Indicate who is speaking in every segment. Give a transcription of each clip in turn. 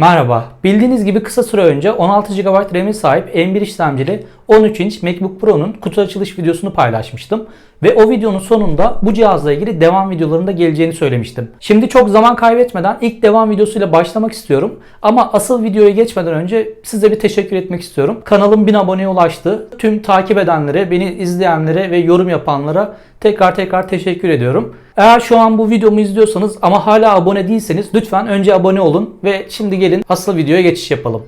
Speaker 1: Merhaba. Bildiğiniz gibi kısa süre önce 16 GB RAM'e sahip M1 işlemcili 13 inç MacBook Pro'nun kutu açılış videosunu paylaşmıştım. Ve o videonun sonunda bu cihazla ilgili devam videolarında geleceğini söylemiştim. Şimdi çok zaman kaybetmeden ilk devam videosuyla başlamak istiyorum. Ama asıl videoya geçmeden önce size bir teşekkür etmek istiyorum. Kanalım 1000 aboneye ulaştı. Tüm takip edenlere, beni izleyenlere ve yorum yapanlara tekrar tekrar teşekkür ediyorum. Eğer şu an bu videomu izliyorsanız ama hala abone değilseniz lütfen önce abone olun ve şimdi gelin asıl videoya geçiş yapalım.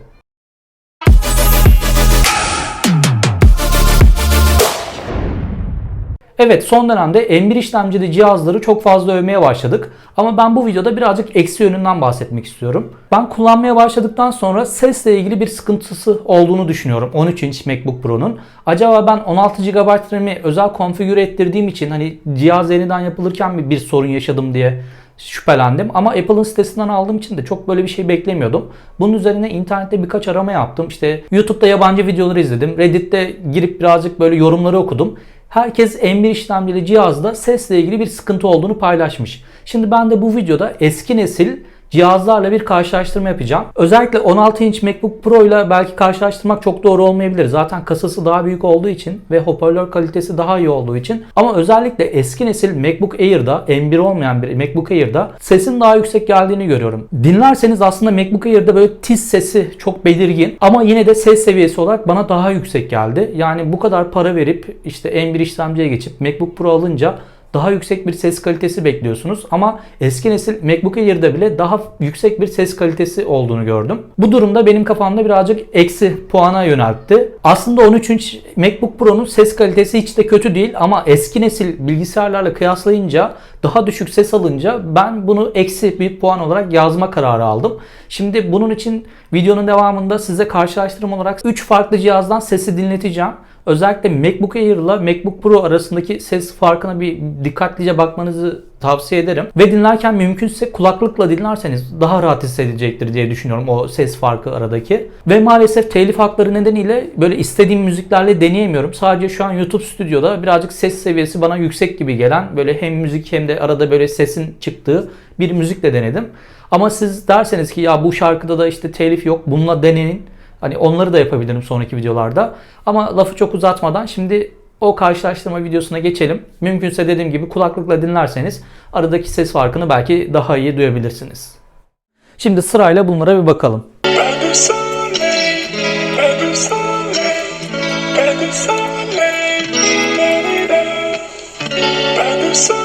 Speaker 1: Evet son dönemde M1 işlemcili cihazları çok fazla övmeye başladık. Ama ben bu videoda birazcık eksi yönünden bahsetmek istiyorum. Ben kullanmaya başladıktan sonra sesle ilgili bir sıkıntısı olduğunu düşünüyorum 13 inç MacBook Pro'nun. Acaba ben 16 GB RAM'i özel konfigüre ettirdiğim için hani cihaz yeniden yapılırken mi bir sorun yaşadım diye şüphelendim. Ama Apple'ın sitesinden aldığım için de çok böyle bir şey beklemiyordum. Bunun üzerine internette birkaç arama yaptım. İşte YouTube'da yabancı videoları izledim. Reddit'te girip birazcık böyle yorumları okudum. Herkes M1 işlemcili cihazda sesle ilgili bir sıkıntı olduğunu paylaşmış. Şimdi ben de bu videoda eski nesil cihazlarla bir karşılaştırma yapacağım. Özellikle 16 inç MacBook Pro ile belki karşılaştırmak çok doğru olmayabilir. Zaten kasası daha büyük olduğu için ve hoparlör kalitesi daha iyi olduğu için. Ama özellikle eski nesil MacBook Air'da, M1 olmayan bir MacBook Air'da sesin daha yüksek geldiğini görüyorum. Dinlerseniz aslında MacBook Air'da böyle tiz sesi çok belirgin ama yine de ses seviyesi olarak bana daha yüksek geldi. Yani bu kadar para verip işte M1 işlemciye geçip MacBook Pro alınca daha yüksek bir ses kalitesi bekliyorsunuz. Ama eski nesil MacBook Air'da bile daha yüksek bir ses kalitesi olduğunu gördüm. Bu durumda benim kafamda birazcık eksi puana yöneltti. Aslında 13 inç MacBook Pro'nun ses kalitesi hiç de kötü değil ama eski nesil bilgisayarlarla kıyaslayınca daha düşük ses alınca ben bunu eksi bir puan olarak yazma kararı aldım. Şimdi bunun için videonun devamında size karşılaştırma olarak 3 farklı cihazdan sesi dinleteceğim. Özellikle MacBook Air ile MacBook Pro arasındaki ses farkına bir dikkatlice bakmanızı tavsiye ederim. Ve dinlerken mümkünse kulaklıkla dinlerseniz daha rahat hissedecektir diye düşünüyorum o ses farkı aradaki. Ve maalesef telif hakları nedeniyle böyle istediğim müziklerle deneyemiyorum. Sadece şu an YouTube stüdyoda birazcık ses seviyesi bana yüksek gibi gelen böyle hem müzik hem de arada böyle sesin çıktığı bir müzikle denedim. Ama siz derseniz ki ya bu şarkıda da işte telif yok bununla deneyin. Hani onları da yapabilirim sonraki videolarda. Ama lafı çok uzatmadan şimdi o karşılaştırma videosuna geçelim. Mümkünse dediğim gibi kulaklıkla dinlerseniz aradaki ses farkını belki daha iyi duyabilirsiniz. Şimdi sırayla bunlara bir bakalım.
Speaker 2: Pas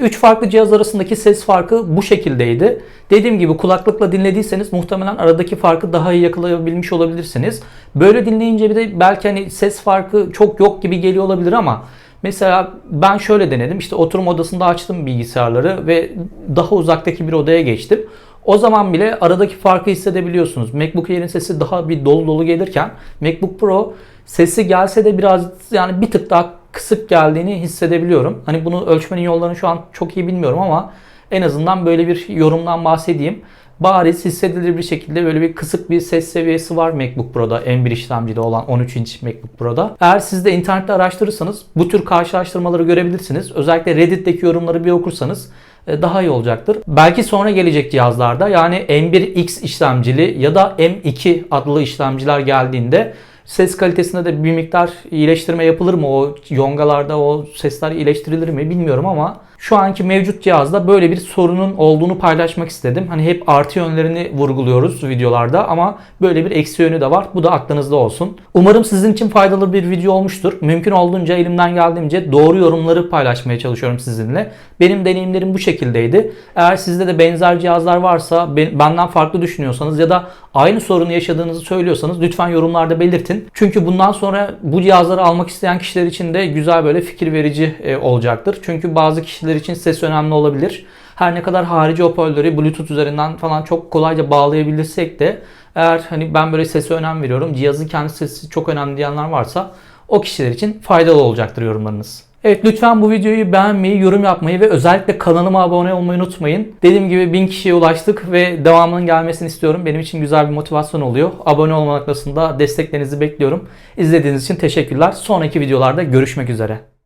Speaker 1: 3 farklı cihaz arasındaki ses farkı bu şekildeydi. Dediğim gibi kulaklıkla dinlediyseniz muhtemelen aradaki farkı daha iyi yakalayabilmiş olabilirsiniz. Böyle dinleyince bir de belki hani ses farkı çok yok gibi geliyor olabilir ama Mesela ben şöyle denedim. İşte oturma odasında açtım bilgisayarları ve daha uzaktaki bir odaya geçtim. O zaman bile aradaki farkı hissedebiliyorsunuz. MacBook Air'in sesi daha bir dolu dolu gelirken MacBook Pro sesi gelse de biraz yani bir tık daha kısık geldiğini hissedebiliyorum. Hani bunu ölçmenin yollarını şu an çok iyi bilmiyorum ama en azından böyle bir yorumdan bahsedeyim. Bariz hissedilir bir şekilde böyle bir kısık bir ses seviyesi var MacBook Pro'da. M1 işlemcili olan 13 inç MacBook Pro'da. Eğer siz de internette araştırırsanız bu tür karşılaştırmaları görebilirsiniz. Özellikle Reddit'teki yorumları bir okursanız e, daha iyi olacaktır. Belki sonra gelecek cihazlarda yani M1X işlemcili ya da M2 adlı işlemciler geldiğinde ses kalitesinde de bir miktar iyileştirme yapılır mı? O yongalarda o sesler iyileştirilir mi bilmiyorum ama şu anki mevcut cihazda böyle bir sorunun olduğunu paylaşmak istedim. Hani hep artı yönlerini vurguluyoruz videolarda ama böyle bir eksi yönü de var. Bu da aklınızda olsun. Umarım sizin için faydalı bir video olmuştur. Mümkün olduğunca elimden geldiğince doğru yorumları paylaşmaya çalışıyorum sizinle. Benim deneyimlerim bu şekildeydi. Eğer sizde de benzer cihazlar varsa, ben- benden farklı düşünüyorsanız ya da aynı sorunu yaşadığınızı söylüyorsanız lütfen yorumlarda belirtin. Çünkü bundan sonra bu cihazları almak isteyen kişiler için de güzel böyle fikir verici e, olacaktır. Çünkü bazı kişiler için ses önemli olabilir. Her ne kadar harici hoparlörü Bluetooth üzerinden falan çok kolayca bağlayabilirsek de eğer hani ben böyle sese önem veriyorum, cihazın kendi sesi çok önemli diyenler varsa o kişiler için faydalı olacaktır yorumlarınız. Evet lütfen bu videoyu beğenmeyi, yorum yapmayı ve özellikle kanalıma abone olmayı unutmayın. Dediğim gibi 1000 kişiye ulaştık ve devamının gelmesini istiyorum. Benim için güzel bir motivasyon oluyor. Abone olma noktasında desteklerinizi bekliyorum. İzlediğiniz için teşekkürler. Sonraki videolarda görüşmek üzere.